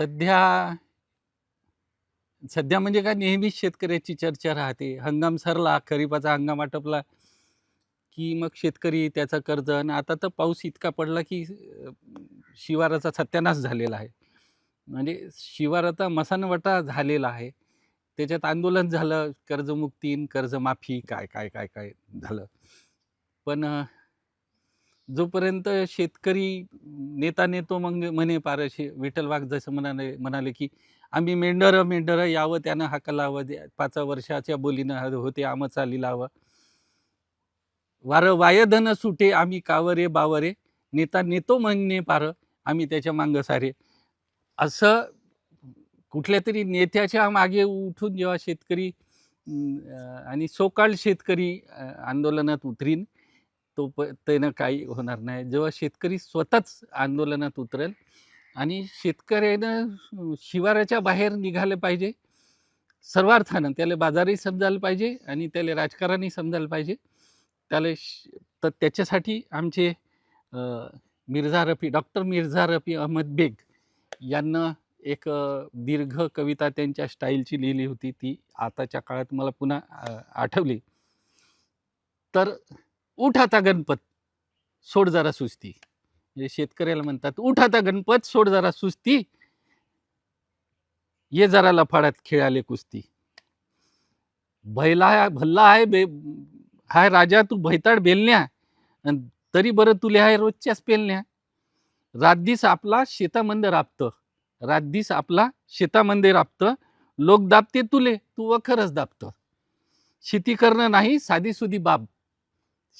सध्या सध्या म्हणजे काय नेहमीच शेतकऱ्याची चर्चा राहते. हंगाम सरला खरीपाचा हंगाम आटपला की मग शेतकरी त्याचं कर्ज आणि आता तर पाऊस इतका पडला की शिवाराचा सत्यानाश झालेला आहे. म्हणजे शिवार आता मसानवटा झालेला आहे. त्याच्यात आंदोलन झालं कर्जमुक्ती कर्जमाफी काय काय काय काय झालं. पण जोपर्यंत शेतकरी नेता नेतो मग म्हणे पारशी विठ्ठल वाघ जसं म्हणाले म्हणाले की आम्ही मेंढरं मेंढरं यावं त्यानं हाका लावं पाच वर्षाच्या बोलीनं होते आम चाली लावं वार वायधन सुटे आम्ही कावरे बावरे नेता नेतो म्हणणे पार आम्ही त्याच्या मांग सारे. असं कुठल्या तरी नेत्याच्या मागे उठून जेव्हा शेतकरी आणि सोकाळ शेतकरी आंदोलनात उतरीन तो प त्यानं काही होणार नाही. जेव्हा शेतकरी स्वतःच आंदोलनात उतरेल आणि शेतकऱ्यानं शिवाराच्या बाहेर निघालं पाहिजे सर्वार्थानं. त्याला बाजारही समजायला पाहिजे आणि त्याला राजकारणही समजायला पाहिजे. त्याला तर त्याच्यासाठी आमचे मिर्झा रफी डॉक्टर मिर्झा रफी अहमद बेग यांना एक दीर्घ कविता त्यांच्या स्टाईलची लिहिली होती. ती आताच्या काळात मला पुन्हा आठवली. तर उठाता गणपत. सोड जरा सुस्ती. म्हणजे शेतकऱ्याला म्हणतात उठाता गणपत सोड जरा सुस्ती. ये जरा लफाड्यात खेळाले कुस्ती. भैला भल्ला आहे बे हाय राजा तू भैताड बेलण्या. तरी बरं तुले हाय रोजच्याच पेलण्या. रातदीस आपला शेतामध्ये राबतं रातदीस आपला शेतामध्ये राबतं लोक दाबते तुले तू वखरच दाबतं शेती करणं नाही साधीसुधी बाब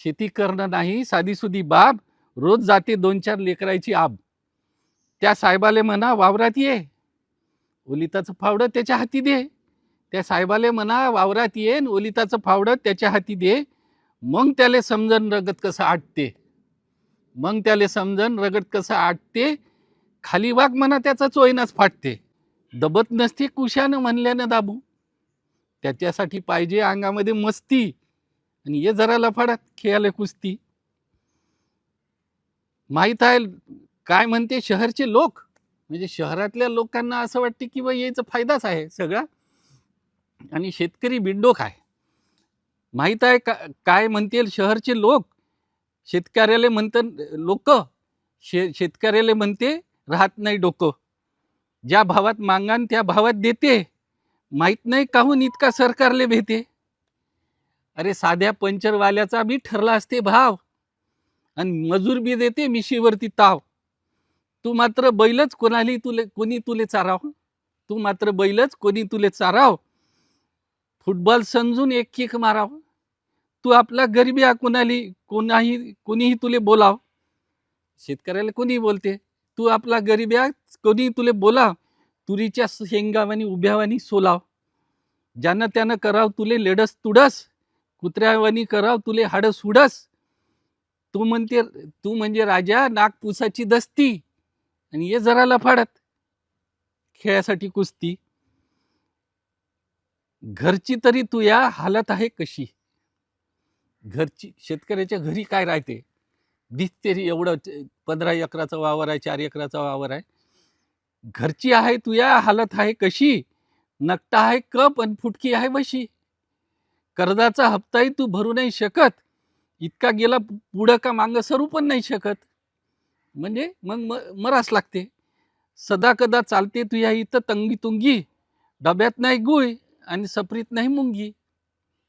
शेती करणं नाही साधीसुधी बाब रोज जाते दोन चार लेकरायची आब. त्या साहेबाले म्हणा वावरात ये. ओलिताचं फावडं त्याच्या हाती दे. त्या साहेबाले म्हणा वावरात ये ओलिताचं फावडं त्याच्या हाती दे. मग त्याले समजन रगत कसं आटते. मग त्याले समजण रगत कसं आटते. खाली वाघ म्हणा त्याचा चोयनाच फाटते. दबत नसते कुशानं म्हणल्यानं दाबू. त्याच्यासाठी पाहिजे अंगामध्ये मस्ती. आणि ये जरा लफाडात खेळाले कुस्ती. माहीत आहे काय म्हणते शहरचे लोक? म्हणजे शहरातल्या लोकांना असं वाटते की बा याचा फायदाच आहे सगळा. आणि शेतकरी बिंडोक आहे. माहीत आहे का काय म्हणतील शहरचे लोक? शेतकऱ्याला म्हणतात लोक शे शेतकऱ्याला म्हणते राहत नाही डोकं. ज्या भावात मागान त्या भावात देते. माहीत नाही काहून इतका सरकारले भेटे. अरे साध्या पंचरवाल्याचा बी ठरला असते भाव. आणि मजूर बी देते मिशीवरती ताव. तू मात्र बैलच कोणाली तुले कोणी तुले चाराव? तू मात्र बैलच कोणी तुले चाराव? फुटबॉल समजून एक किक माराव. तू आपला गरिबी कोणाली कोणाही कोणीही तुले बोलाव. शेतकऱ्याला कोणी बोलते? तू आपला गरिबी हा कोणी तुले बोलाव? तुरीच्या शेंगावानी उभ्यावानी सोलाव. ज्यानं त्यानं कराव तुले लेडस तुडस. कुत्र्यावानी कराव तुले हाडस सुडस. तू म्हणते तू म्हणजे राजा नागपुसाची दस्ती. आणि ये जरा लफाडत. खेळासाठी कुस्ती. घरची तरी तू या हालत आहे कशी? घरची शेतकऱ्याच्या घरी काय राहते? दिसते एवढं पंधरा एकराचा वावर आहे चार एकराचा वावर आहे. घरची आहे तुया हालत आहे कशी? नकटा आहे कप आणि फुटकी आहे बशी कर्जाचा हप्ताही तू भरू नाही शकत. इतका गेला पुढं का मागं सरू पण नाही शकत. म्हणजे मग म- मरास लागते. सदा कदा चालते तू या इथं तंगी तुंगी. डब्यात नाही गुळ आणि सपरीत नाही मुंगी.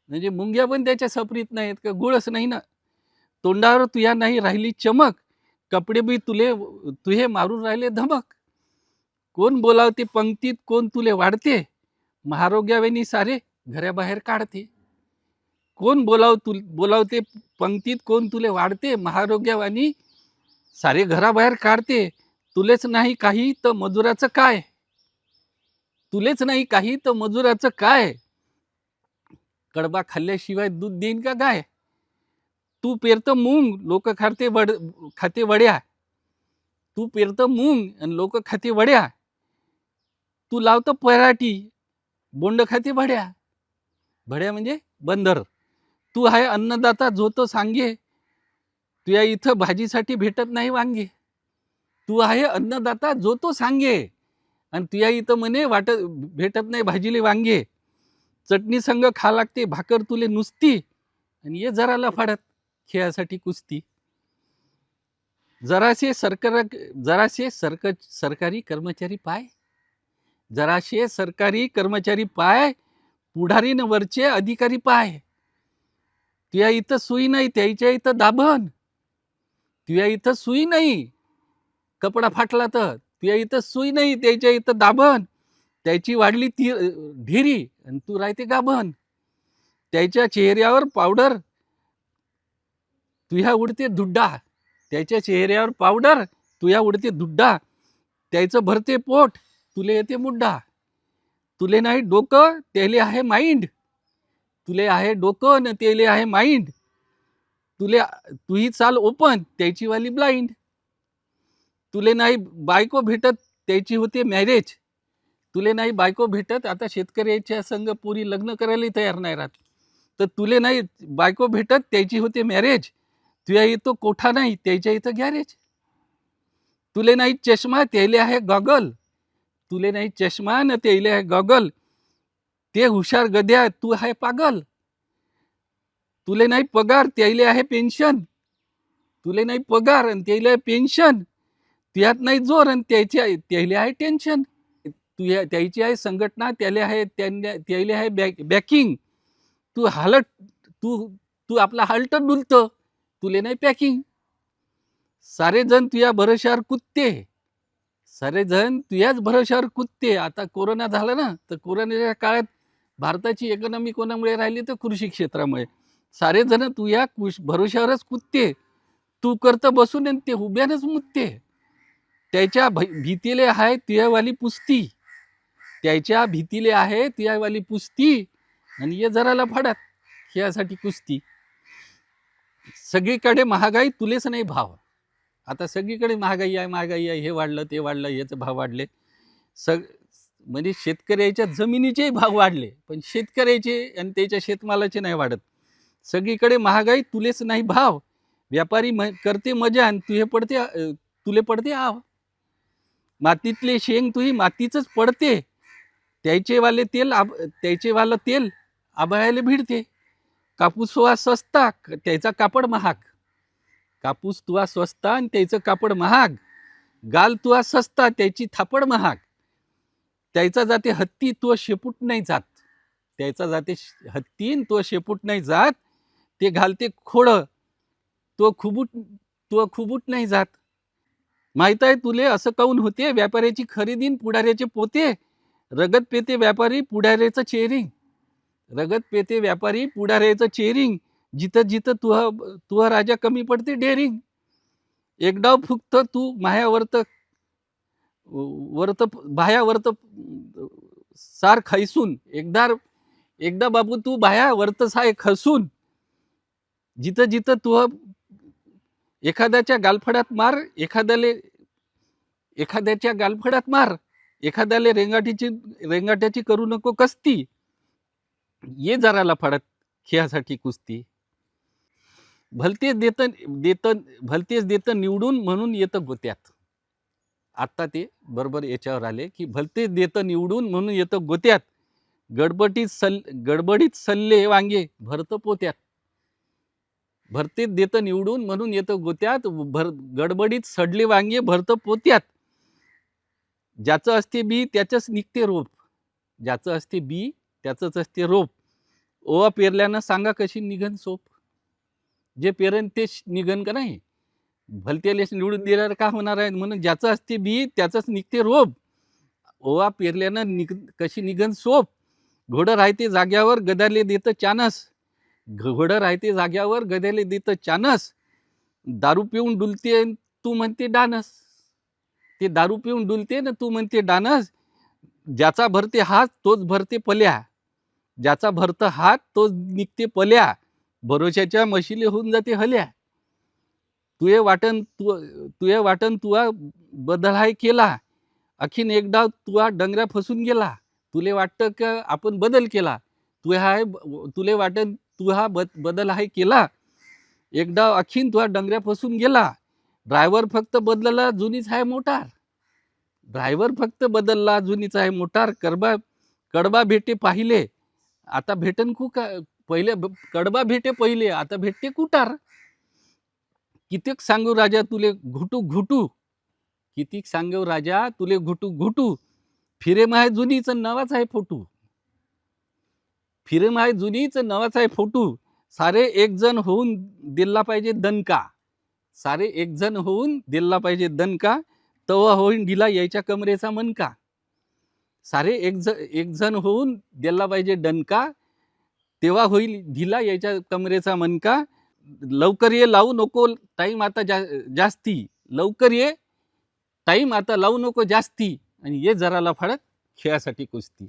म्हणजे मुंग्या पण त्याच्या सपरीत नाहीत का गुळच नाही ना. तोंडावर तुया नाही राहिली चमक. कपडे बी तुले तुहे मारून राहिले धमक. कोण बोलावते पंक्तीत कोण तुले वाढते. महारोग्यावेनी सारे घराबाहेर काढते. कोण बोलाव तु बोलावते? पंक्तीत कोण तुले वाढते? महारोग्यावानी सारे घराबाहेर काढते. तुलेच नाही काही तर मजुराचं काय? तुलेच नाही काही तर मजुराचं काय? कडबा खाल्ल्याशिवाय दूध देईन का गाय? तू पेरतं मूंग लोक खाते वड खाते वड्या. तू पेरतं मूंग आणि लोक खाते वड्या. तू लावतं पराठी बोंड खाते भड्या भड्या म्हणजे बंदर. तू आहे अन्नदाता जो तो सांगे. तुया इथं भाजीसाठी भेटत नाही वांगे. तू आहे अन्नदाता जो तो सांगे. आणि तुया इथं म्हणे वाटत भेटत नाही भाजीले वांगे. चटणी संग खा लागते भाकर तुले नुसती. आणि ये जरा लफाडत खेळासाठी कुस्ती. जरासे सरकार जरासे सरक सरकारी कर्मचारी पाय. जराशे सरकारी कर्मचारी पाय पुढारी न वरचे अधिकारी पाय. तुया इथं सुई नाही त्याच्या इथं दाभण तुया इथं सुई नाही. कपडा फाटला तर. तुया इथं सुई नाही त्याच्या इथं दाभण त्याची वाढली ती ढिरी आणि तू राहते गाभण. त्याच्या चेहऱ्यावर पावडर. तुया उडते दुड्डा त्याच्या चेहऱ्यावर पावडर. तुया उडते दुड्डा त्याचं भरते पोट. तुले येते मुड्डा. तुले नाही डोकं त्याले आहे माइंड. तुले आहे डोकं न त्याले आहे माइंड तुले तुही चाल ओपन त्याची वाली ब्लाइंड तुले नाही बायको भेटत त्याची होते मॅरेज तुले नाही बायको भेटत आता शेतकऱ्याच्या संघ पुरी लग्न करायला तयार नाही राहत. तर तुले नाही बायको भेटत त्याची होते मॅरेज तुया इथं कोठा नाही त्याच्या इथं गॅरेज तुले नाही चष्मा त्याले आहे गॉगल तुले नाही चष्मा न त्याले आहे गॉगल ते हुशार गद्या तू आहे पागल. तुले नाही पगार त्याले आहे पेन्शन तुले नाही पगार आणि त्याले आहे पेन्शन त्यात नाही जोर आणि त्याच्या त्याले आहे टेन्शन तुया त्याची आहे संघटना त्याले आहे त्यांना त्याले आहे बॅक बॅकिंग तू हालत तू तू आपला हालट डुलत तुले नाही पॅकिंग सारे जण तुया भरोशावर कुत्ते. सारे जण तुयाच भरोशावर कुत्ते. आता कोरोना झाला ना तर कोरोनाच्या काळात भारताची इकॉनॉमी कोणामुळे राहिली? तर कृषी क्षेत्रामुळे. सारे जण या कुश भरोश्यावरच कुत्ते तू करतं बसून आणि ते उभ्यानच मुत्ते. त्याच्या भ भीतीले आहे तुयावाली पुस्ती. त्याच्या भीतीले आहे तुयावाली पुस्ती. आणि ये जराला फाडत यासाठी कुस्ती. सगळीकडे महागाई तुलेच नाही भाव. आता सगळीकडे महागाई आहे महागाई आहे हे वाढलं ते वाढलं याचे भाव वाढले. सग म्हणजे शेतकऱ्याच्या जमिनीचेही भाव वाढले पण शेतकऱ्याचे आणि त्याच्या शेतमालाचे नाही वाढत. सगळीकडे महागाई तुलेच नाही भाव. व्यापारी म करते मजा आणि तुझे पडते तुले पडते आव. मातीतले शेंग तुही मातीचंच पडते. त्याचेवाले तेल आब त्याचेवालं तेल आबळायला भिडते. कापूस वा स्वस्ता त्याचा कापड महाग. कापूस तुवा स्वस्ता आणि त्याचं कापड महाग. गाल तुवा सस्ता त्याची थापड महाग. त्याचा जाते हत्ती तो शेपूट नाही जात. त्याचा जाते श- हत्ती तो शेपूट नाही जात. ते घालते खोडं. तो खुबूट तो खुबूट नाही जात. माहीत आहे तुले असं काऊन होते? व्यापाऱ्याची खरेदी पुढाऱ्याचे पोते. रगत पेते व्यापारी पुढाऱ्याचं चेरिंग रगत पेते व्यापारी पुढाऱ्याचं चेरिंग जिथं जिथं तुह तुह राजा कमी पडते डेअरिंग. एक डाव फुकत तू मायावरत वरतं बाह्या व्रत सार खैसून. एकदा एकदा बाबू तू बाह्या वर्त साय खसून. जिथं जिथं तू एखाद्याच्या गालफडात मार एखाद्याले एखाद्याच्या गालफडात मार एखाद्याले रेंगाटीची रेंगाट्याची करू नको कस्ती. ये जरा फडत खेळासाठी कुस्ती. भलतेच देत देत भलतेच देत निवडून म्हणून येतं गोत्यात. आत्ता ते बरोबर याच्यावर आले की भलतेच देतं निवडून म्हणून येतं गोत्यात. गडबडीत सल गडबडीत सल्ले वांगे भरत पोत्यात. भरतेच देतं निवडून म्हणून येतं गोत्यात भर गडबडीत सडले वांगे भरत पोत्यात. ज्याचं असते बी त्याचंच निघते रोप. ज्याचं असते बी त्याचंच असते रोप. ओवा पेरल्यानं सांगा कशी निघन सोप? जे पेरेन ते निघन का नाही? भलत्याला निवडून दिल्यावर का होणार आहे म्हणून ज्याचं असते बी त्याचंच निघते रोप. ओवा पेरल्यानं निघ कशी निघन सोप? घोडं राहते जाग्यावर गदाले देतं चानस. घोडं राहते जाग्यावर गद्याले देतं चानस. दारू पिऊन डुलते तू म्हणते डानस. ते दारू पिऊन डुलते ना तू म्हणते डानस. ज्याचा भरते हात तोच भरते पल्या. ज्याचा भरतं हात तोच निघते पल्या. भरोशाच्या मशिले होऊन जाते हल्या. तुये वाटन तु तुये वाटन तुवा बदलाय केला. अखीन एकदा तुवा डंगऱ्या फसून गेला. तुले वाटतं का आपण बदल केला? तू हाय तुले वाटन तू हा बद बदल हाय केला. एकदा अखीन तुहा डंगऱ्या फसून गेला. ड्रायव्हर फक्त बदलला जुनीच आहे मोटार. ड्रायव्हर फक्त बदलला जुनीच आहे मोटार. कडबा कडबा भेटे पाहिले. आता भेटन कु का पहिले ब- कडबा भेटे पहिले. आता भेटते कुटार. कितीक सांगू राजा तुले घुटू घुटू? कितीक सांगू राजा तुले घुटू घुटू? फिरेम आहे जुनीच नवाच आहे फोटू. फिरेम आहे जुनीच नवाच आहे फोटू. सारे एक जण होऊन दिला पाहिजे दणका सारे एक जण होऊन दिला पाहिजे दणका तवा होईन दिला यायच्या कमरेचा मनका सारे एक ज एक जण होऊन दिला पाहिजे डणका तेव्हा होईल ढिला यायच्या कमरेचा मनका लवकर ये लावू नको टाईम आता जा जास्ती. लवकर ये टाईम आता लावू नको जास्ती. आणि ये जराला फडक खेळासाठी कुस्ती.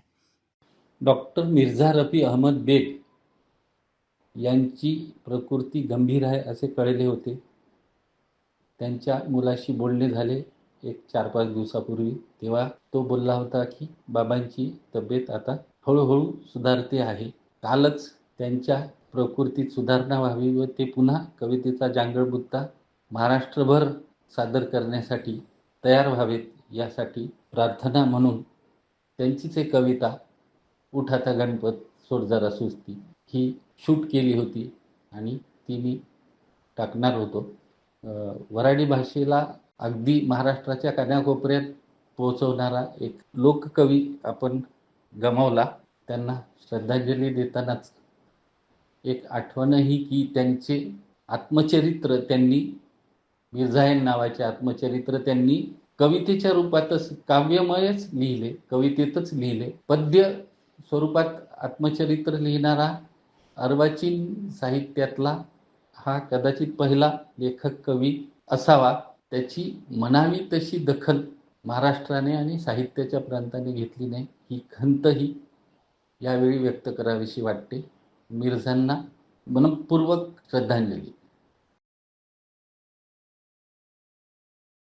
डॉक्टर मिर्झा रफी अहमद बेग यांची प्रकृती गंभीर आहे असे कळले होते. त्यांच्या मुलाशी बोलणे झाले एक चार पाच दिवसापूर्वी. तेव्हा तो बोलला होता की बाबांची तब्येत आता हळूहळू सुधारते आहे. कालच त्यांच्या प्रकृतीत सुधारणा व्हावी व ते पुन्हा कवितेचा जांगळ बुत्ता महाराष्ट्रभर सादर करण्यासाठी तयार व्हावेत यासाठी प्रार्थना म्हणून त्यांचीच एक कविता उठाता गणपत सोडजारा सुस्ती ही शूट केली होती आणि ती मी टाकणार होतो. वराडी वऱ्हाडी भाषेला अगदी महाराष्ट्राच्या कानाकोपऱ्यात पोहोचवणारा एक लोककवी आपण गमावला. त्यांना श्रद्धांजली देतानाच एक आठवणही की त्यांचे आत्मचरित्र त्यांनी मिर्झायन नावाचे आत्मचरित्र त्यांनी कवितेच्या रूपातच काव्यमयच लिहिले कवितेतच लिहिले. पद्य स्वरूपात आत्मचरित्र लिहिणारा अर्वाचीन साहित्यातला हा कदाचित पहिला लेखक कवी असावा. त्याची म्हणावी तशी दखल महाराष्ट्राने आणि साहित्याच्या प्रांताने घेतली नाही. ही खंतही यावेळी व्यक्त करावीशी वाटते. मिर्झांना मनपूर्वक श्रद्धांजली.